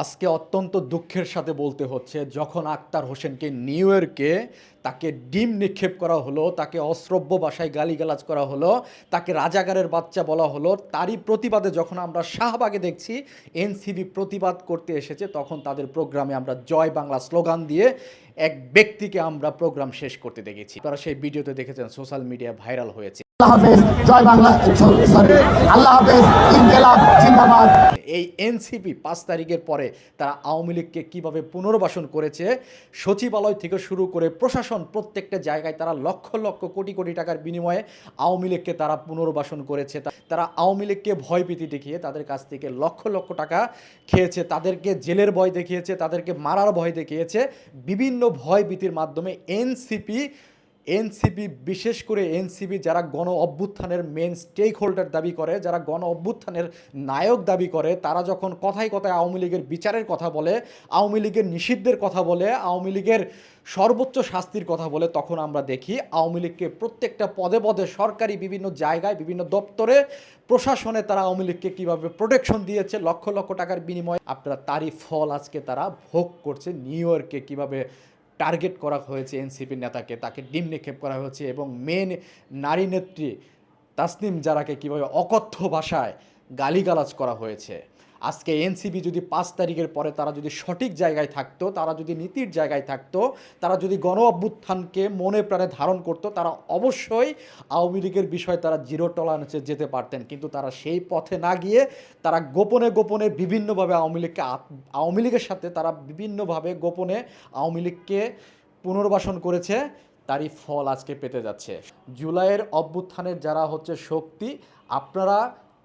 আজকে অত্যন্ত দুঃখের সাথে বলতে হচ্ছে, যখন আক্তার হোসেনকে নিউ ইয়র্কে তাকে ডিম নিক্ষেপ করা হলো, তাকে অশ্রব্য ভাষায় গালিগালাজ করা হলো, তাকে রাজাগারের বাচ্চা বলা হলো, তারই প্রতিবাদে যখন আমরা শাহবাগে দেখছি, এনসিবি প্রতিবাদ করতে এসেছে, তখন তাদের প্রোগ্রামে আমরা জয় বাংলা স্লোগান দিয়ে এক ব্যক্তিকে আমরা প্রোগ্রাম শেষ করতে দেখেছি। তারা সেই ভিডিওতে দেখেছেন, সোশ্যাল মিডিয়া ভাইরাল হয়েছে। আল্লাহ হাফেজ, জয় বাংলা আল্লাহ হাফেজ এই এনসিপি পাঁচ তারিখের পরে তারা আওয়ামী লীগকে কীভাবে পুনর্বাসন করেছে সচিবালয় থেকে শুরু করে প্রশাসন প্রত্যেকটা জায়গায় তারা লক্ষ লক্ষ কোটি কোটি টাকার বিনিময়ে আওয়ামী লীগকে তারা পুনর্বাসন করেছে। তারা আওয়ামী লীগকে ভয়ভীতি দেখিয়ে তাদের কাছ থেকে লক্ষ লক্ষ টাকা খেয়েছে তাদেরকে জেলের ভয় দেখিয়েছে তাদেরকে মারার ভয় দেখিয়েছে। বিভিন্ন ভয়ভীতির মাধ্যমে এনসিপি এনসিপি বিশেষ করে এনসিপি যারা গণ অভ্যুত্থানের মেন স্টেক হোল্ডার দাবি করে, যারা গণ অভ্যুত্থানের নায়ক দাবি করে, তারা যখন কথায় কথায় আওয়ামী লীগের বিচারের কথা বলে, আওয়ামী লীগের নিষিদ্ধের কথা বলে, আওয়ামী লীগের সর্বোচ্চ শাস্তির কথা বলে, তখন আমরা দেখি আওয়ামী লীগকে প্রত্যেকটা পদে পদে সরকারি বিভিন্ন জায়গায়, বিভিন্ন দপ্তরে, প্রশাসনে তারা আওয়ামী লীগকে কীভাবে প্রোটেকশন দিয়েছে, লক্ষ লক্ষ টাকার বিনিময়ে, আপনারা তারই ফল আজকে তারা ভোগ করছে, নিউ ইয়র্কে কীভাবে টার্গেট করা হয়েছে এনসিপির নেতাকে, তাকে ডিম নিক্ষেপ করা হয়েছে এবং মেন নারী নেত্রী তাসনিম জারাকে কীভাবে অকথ্য ভাষায় গালিগালাজ করা হয়েছে। আজকে এনসিবি যদি পাঁচ তারিখের পরে তারা যদি সঠিক জায়গায় থাকতো, তারা যদি নীতির জায়গায় থাকতো, তারা যদি গণ অভ্যুত্থানকে মনে প্রাণে ধারণ করতো, তারা অবশ্যই আওয়ামী লীগের বিষয়ে তারা জিরো টলারেন্সে যেতে পারতেন। কিন্তু তারা সেই পথে না গিয়ে তারা গোপনে গোপনে বিভিন্নভাবে আওয়ামী লীগকে আওয়ামী লীগের সাথে তারা বিভিন্নভাবে গোপনে আওয়ামী লীগকে পুনর্বাসন করেছে, তারই ফল আজকে পেতে যাচ্ছে। জুলাইয়ের অভ্যুত্থানের যারা হচ্ছে শক্তি, আপনারা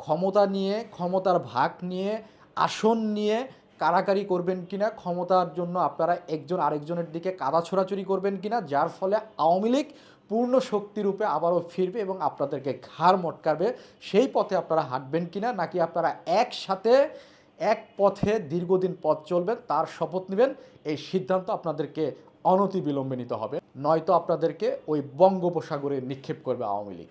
ক্ষমতা নিয়ে, ক্ষমতার ভাগ নিয়ে, আসন নিয়ে কারাকারি করবেন কিনা, ক্ষমতার জন্য আপনারা একজন আরেকজনের দিকে কাদা ছোড়াছুরি করবেন কিনা, যার ফলে আওয়ামী লীগ পূর্ণ শক্তিরূপে আবারও ফিরবে এবং আপনাদেরকে ঘাড় মটকাবে। সেই পথে আপনারা হাঁটবেন কিনা, নাকি আপনারা একসাথে এক পথে দীর্ঘদিন পথ চলবেন, তার শপথ নেবেন, এই সিদ্ধান্ত আপনাদেরকে অনতি বিলম্বে নিতে হবে। নয়তো আপনাদেরকে ওই বঙ্গোপসাগরে নিক্ষেপ করবে আওয়ামী লীগ।